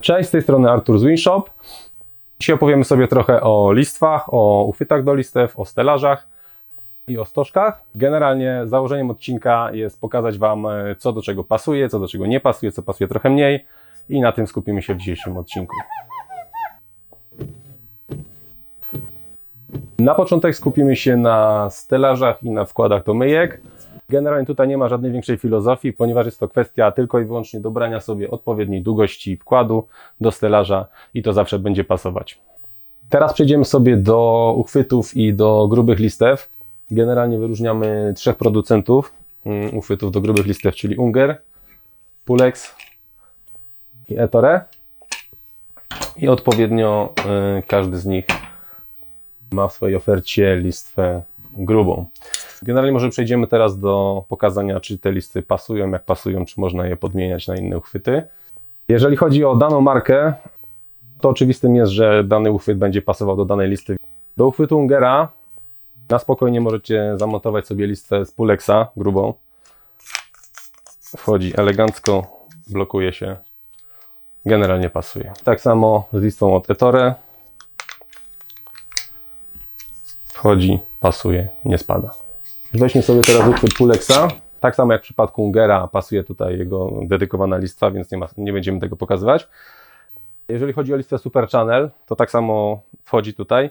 Cześć, z tej strony Artur z Winshop. Dzisiaj opowiemy sobie trochę o listwach, o uchwytach do listew, o stelażach i o stożkach. Generalnie założeniem odcinka jest pokazać Wam, e, co do czego pasuje, co do czego nie pasuje, co pasuje trochę mniej i na tym skupimy się w dzisiejszym odcinku. Na początek skupimy się na stelażach i na wkładach do myjek. Generalnie tutaj nie ma żadnej większej filozofii, ponieważ jest to kwestia tylko i wyłącznie dobrania sobie odpowiedniej długości wkładu do stelaża i to zawsze będzie pasować. Teraz przejdziemy sobie do uchwytów i do grubych listew. Generalnie wyróżniamy trzech producentów mm, uchwytów do grubych listew, czyli Unger, Pulex i Ettore. I odpowiednio y, każdy z nich ma w swojej ofercie listwę grubą. Generalnie może przejdziemy teraz do pokazania, czy te listy pasują, jak pasują, czy można je podmieniać na inne uchwyty. Jeżeli chodzi o daną markę, to oczywistym jest, że dany uchwyt będzie pasował do danej listy. Do uchwytu Ungera na spokojnie możecie zamontować sobie listę z Pulexa grubą. Wchodzi elegancko, blokuje się, generalnie pasuje. Tak samo z listą od Ettore. Wchodzi, pasuje, nie spada. Weźmy sobie teraz uchwyt Pulexa. Tak samo jak w przypadku Ungera pasuje tutaj jego dedykowana lista, więc nie, ma, nie będziemy tego pokazywać. Jeżeli chodzi o listę Super Channel, to tak samo wchodzi tutaj.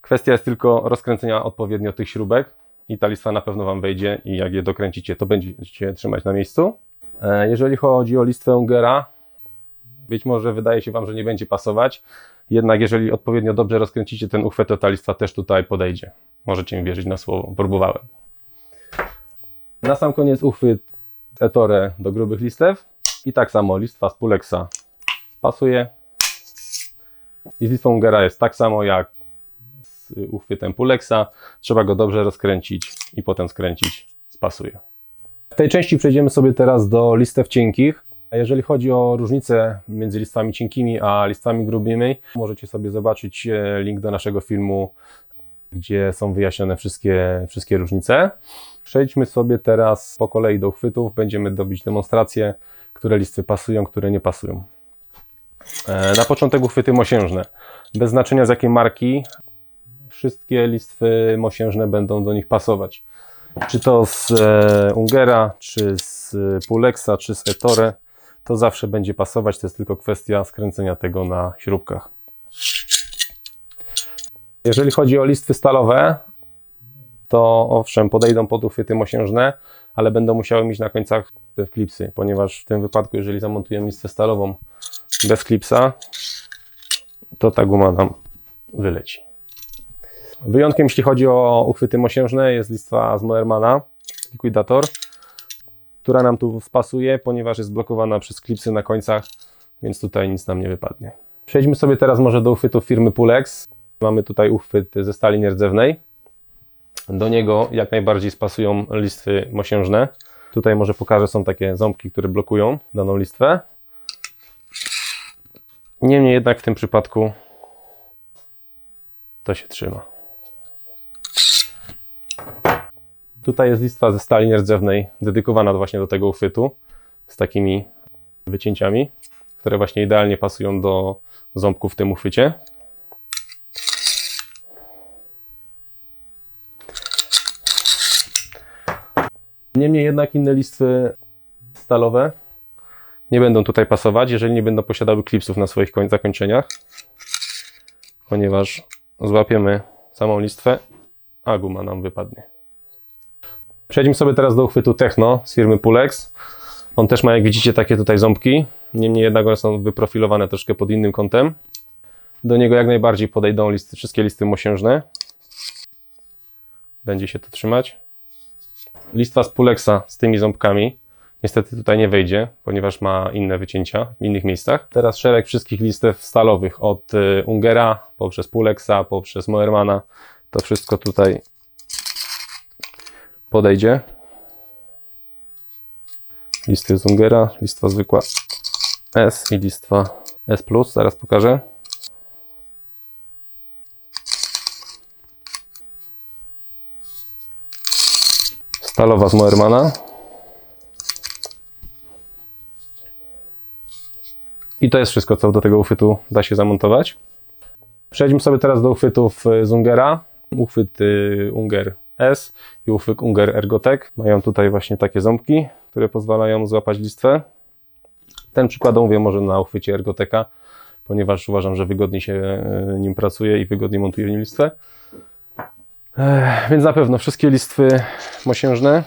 Kwestia jest tylko rozkręcenia odpowiednio tych śrubek i ta lista na pewno Wam wejdzie i jak je dokręcicie, to będziecie trzymać na miejscu. E, Jeżeli chodzi o listwę Ungera, być może wydaje się Wam, że nie będzie pasować, jednak jeżeli odpowiednio dobrze rozkręcicie ten uchwyt, to ta lista też tutaj podejdzie. Możecie mi wierzyć na słowo, próbowałem. Na sam koniec uchwyt Ettore do grubych listew i tak samo listwa z Pulexa pasuje. I z listwą Ungera jest tak samo jak z uchwytem Pulexa. Trzeba go dobrze rozkręcić i potem skręcić, spasuje. W tej części przejdziemy sobie teraz do listew cienkich. Jeżeli chodzi o różnicę między listwami cienkimi a listwami grubymi, możecie sobie zobaczyć e, link do naszego filmu, gdzie są wyjaśnione wszystkie, wszystkie różnice. Przejdźmy sobie teraz po kolei do uchwytów. Będziemy dobić demonstrację, które listwy pasują, które nie pasują. E, Na początek uchwyty mosiężne. Bez znaczenia z jakiej marki, wszystkie listwy mosiężne będą do nich pasować. Czy to z e, Ungera, czy z Pulexa, czy z Ettore, to zawsze będzie pasować. To jest tylko kwestia skręcenia tego na śrubkach. Jeżeli chodzi o listwy stalowe, to owszem, podejdą pod uchwyty mosiężne, ale będą musiały mieć na końcach te klipsy, ponieważ w tym wypadku, jeżeli zamontujemy listwę stalową bez klipsa, to ta guma nam wyleci. Wyjątkiem, jeśli chodzi o uchwyty mosiężne, jest listwa z Moermana, Liquidator, która nam tu spasuje, ponieważ jest blokowana przez klipsy na końcach, więc tutaj nic nam nie wypadnie. Przejdźmy sobie teraz może do uchwytów firmy Pulex. Mamy tutaj uchwyt ze stali nierdzewnej. Do niego jak najbardziej spasują listwy mosiężne. Tutaj może pokażę, są takie ząbki, które blokują daną listwę. Niemniej jednak w tym przypadku to się trzyma. Tutaj jest listwa ze stali nierdzewnej, dedykowana właśnie do tego uchwytu, z takimi wycięciami, które właśnie idealnie pasują do ząbków w tym uchwycie. Niemniej jednak inne listwy stalowe nie będą tutaj pasować, jeżeli nie będą posiadały klipsów na swoich koń- zakończeniach, ponieważ złapiemy samą listwę, a guma nam wypadnie. Przejdźmy sobie teraz do uchwytu Techno z firmy Pulex. On też ma, jak widzicie, takie tutaj ząbki. Niemniej jednak one są wyprofilowane troszkę pod innym kątem. Do niego jak najbardziej podejdą listy, wszystkie listy mosiężne. Będzie się to trzymać. Listwa z Pulexa z tymi ząbkami. Niestety tutaj nie wejdzie, ponieważ ma inne wycięcia w innych miejscach. Teraz szereg wszystkich listew stalowych od y, Ungera, poprzez Pulexa, poprzez Moermana. To wszystko tutaj podejdzie. Listy z Ungera, listwa zwykła S i listwa S+, zaraz pokażę. Stalowa z Moermana. I to jest wszystko, co do tego uchwytu da się zamontować. Przejdźmy sobie teraz do uchwytów y, z Ungera. Uchwyt y, Unger S i uchwyt Unger Ergotech mają tutaj właśnie takie ząbki, które pozwalają złapać listwę. Ten przykład mówię może na uchwycie Ergoteka, ponieważ uważam, że wygodniej się y, nim pracuje i wygodniej montuje nim listwę. Więc na pewno wszystkie listwy mosiężne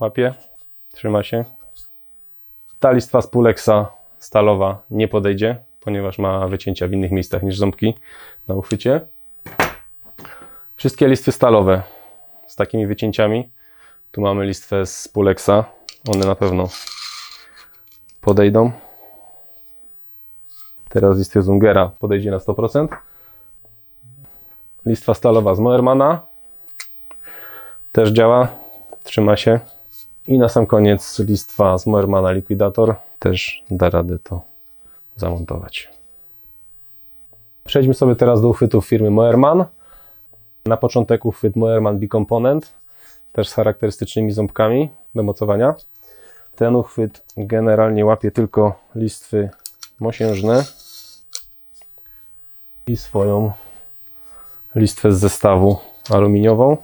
łapie, trzyma się. Ta listwa z Pulexa stalowa nie podejdzie, ponieważ ma wycięcia w innych miejscach niż ząbki na uchwycie. Wszystkie listwy stalowe z takimi wycięciami. Tu mamy listwę z Pulexa. One na pewno podejdą. Teraz listwy z Ungera podejdzie na 100%. Listwa stalowa z Moermana też działa, trzyma się. I na sam koniec listwa z Moermana Liquidator też da radę to zamontować. Przejdźmy sobie teraz do uchwytów firmy Moerman. Na początek uchwyt Moerman Bicomponent, też z charakterystycznymi ząbkami do mocowania. Ten uchwyt generalnie łapie tylko listwy mosiężne i swoją listwę z zestawu aluminiową.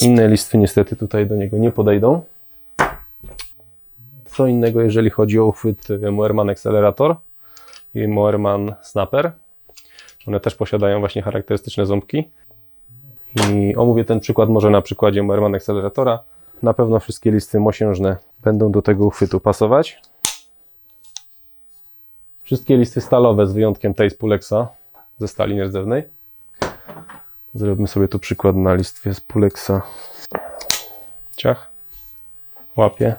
Inne listwy niestety tutaj do niego nie podejdą. Co innego, jeżeli chodzi o uchwyt Moerman Accelerator i Moerman Snapper. One też posiadają właśnie charakterystyczne ząbki. I omówię ten przykład może na przykładzie Moerman Acceleratora. Na pewno wszystkie listy mosiężne będą do tego uchwytu pasować. Wszystkie listy stalowe z wyjątkiem tej z Pulexa ze stali nierdzewnej. Zrobimy sobie tu przykład na listwie z Pulexa. Ciach. Łapie.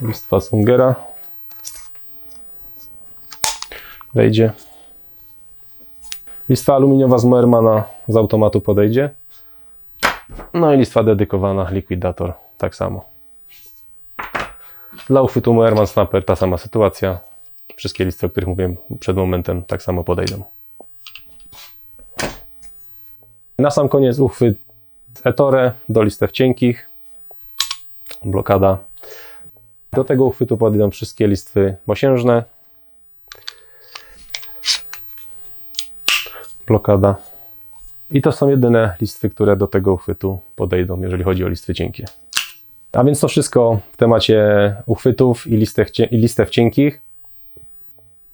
Listwa z Ungera. Wejdzie. Listwa aluminiowa z Moermana z automatu podejdzie. No i listwa dedykowana Liquidator tak samo. Dla uchwytu Moerman Snapper ta sama sytuacja. Wszystkie listy, o których mówiłem przed momentem, tak samo podejdą. Na sam koniec uchwyt Ettore do listew cienkich. Blokada. Do tego uchwytu podejdą wszystkie listwy mosiężne. Blokada. I to są jedyne listwy, które do tego uchwytu podejdą, jeżeli chodzi o listwy cienkie. A więc to wszystko w temacie uchwytów i listew, i listew cienkich.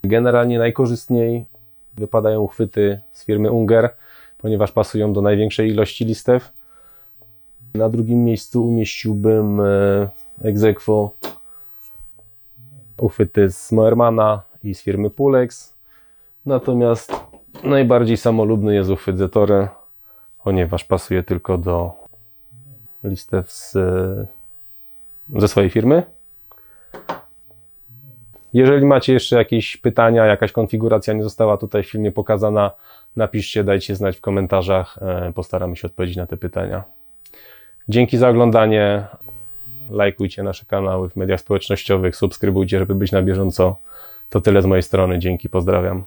Generalnie najkorzystniej wypadają uchwyty z firmy Unger, ponieważ pasują do największej ilości listew. Na drugim miejscu umieściłbym e, aequo uchwyty z Moermana i z firmy Pulex. Natomiast najbardziej samolubny jest uchwyt Zetore, ponieważ pasuje tylko do listew z, ze swojej firmy. Jeżeli macie jeszcze jakieś pytania, jakaś konfiguracja nie została tutaj w filmie pokazana, napiszcie, dajcie znać w komentarzach. e, Postaramy się odpowiedzieć na te pytania. Dzięki za oglądanie. Lajkujcie nasze kanały w mediach społecznościowych, subskrybujcie, żeby być na bieżąco. To tyle z mojej strony. Dzięki, pozdrawiam.